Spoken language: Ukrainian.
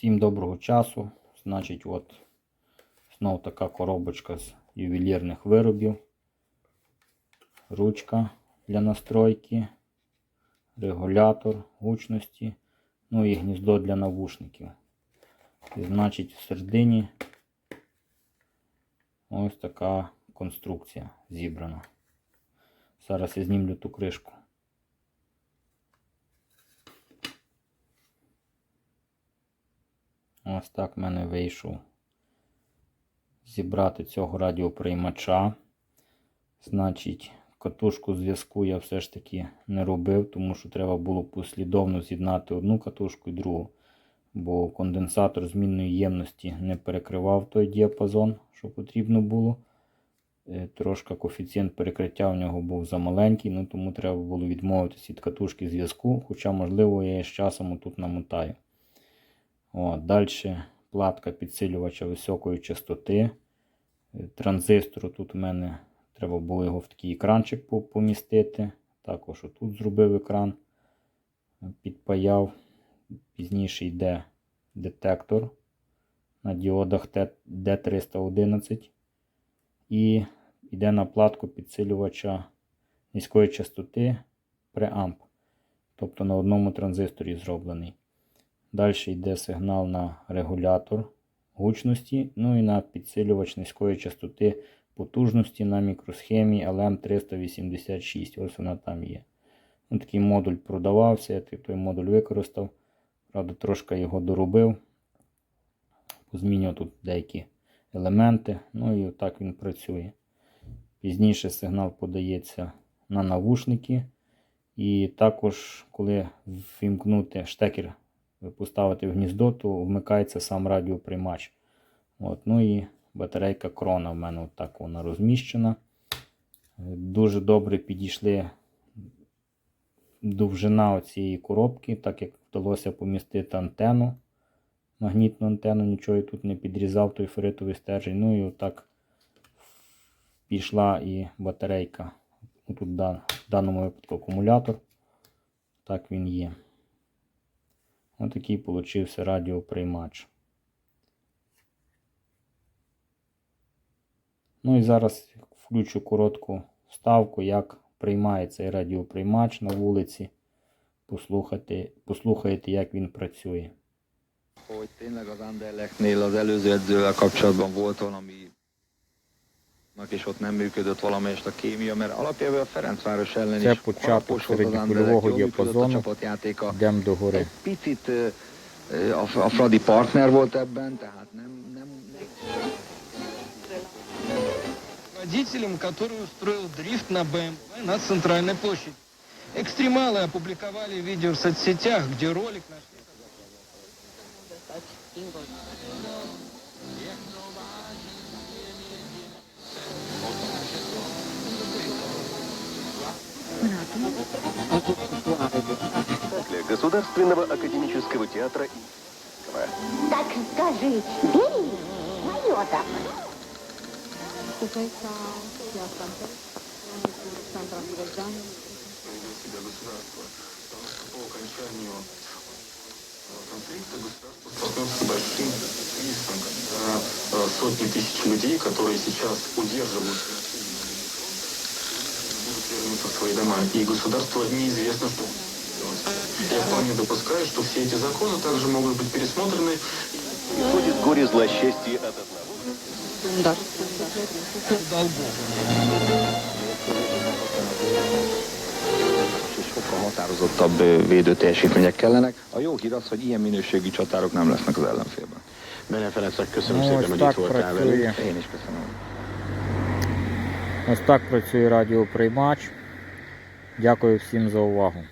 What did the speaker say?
Всім доброго часу. Значить, от знов така коробочка з ювелірних виробів. Ручка для настройки, регулятор гучності, ну і гніздо для навушників. І, значить, в середині ось така конструкція зібрана. Зараз я знімлю ту кришку. Ось так в мене вийшов зібрати цього радіоприймача. Значить, катушку зв'язку я все ж таки не робив, тому що треба було послідовно з'єднати одну катушку і другу. Бо конденсатор змінної ємності не перекривав той діапазон, що потрібно було. Е, Трошки коефіцієнт перекриття в нього був замаленький, ну тому треба було відмовитися від катушки зв'язку, хоча, можливо, я з часом тут намотаю. О, Далі платка підсилювача високої частоти. Е, Транзистору тут у мене треба було його в такий екранчик помістити. Також отут зробив екран, е, підпаяв. Пізніше йде детектор на діодах D311. І йде на платку підсилювача низької частоти преамп. Тобто на одному транзисторі зроблений. Далі йде сигнал на регулятор гучності, ну і на підсилювач низької частоти потужності на мікросхемі LM386. Ось вона там є. Ну, такий модуль продавався, я той модуль використав. Правда, трошки його доробив. Позмінював тут деякі елементи. Ну і так він працює. Пізніше сигнал подається на навушники. І також, коли вімкнути штекер поставити в гніздо, то вмикається сам радіоприймач. От, ну і батарейка крона в мене от так вона розміщена. Дуже добре підійшли довжина цієї коробки, так як вдалося помістити антенну, магнітну антенну, нічого я тут не підрізав, той феритовий стержень. Ну і отак пішла і батарейка. Тут в даному випадку акумулятор. Так він є. Ось такий получився радіоприймач. Ну і зараз включу коротку вставку, як приймає цей радіоприймач на вулиці. Послухайте, послухайте, як він працює. hogy tényleg az Anderlechtnél az előző edzővel kapcsolatban volt és ott nem működött valamelyest a kémia, mert alapjában a Ferencváros ellen Це is початок alapos volt az середньо Anderlecht, польового jól működött a діапазону. csapatjátéka. Йдемо до гори. Egy picit ö, ö, a, a Fradi partner volt ebben, tehát nem, nem, nem водителем, который устроил дрифт на БМВ на центральной площади. Экстремалы опубликовали видео в соцсетях, где ролик нашли. Государственного академического театра Так скажи, бери мое там. столкнется с большим риском, когда сотни тысяч людей, которые сейчас удерживают будут вернуться в свои дома. И государство неизвестно, что. Я вполне допускаю, что все эти законы также могут быть пересмотрены. Исходит горе злосчастье от одного. és sokkal határozottabb ö, védő teljesítmények kellenek. A jó hír az, hogy ilyen minőségű csatárok nem lesznek az ellenfélben. Bene Ferencek, köszönöm Ну, szépen, ось hogy так itt voltál velünk. працює. Én is köszönöm. Ось так працює радіоприймач. Дякую всім за увагу.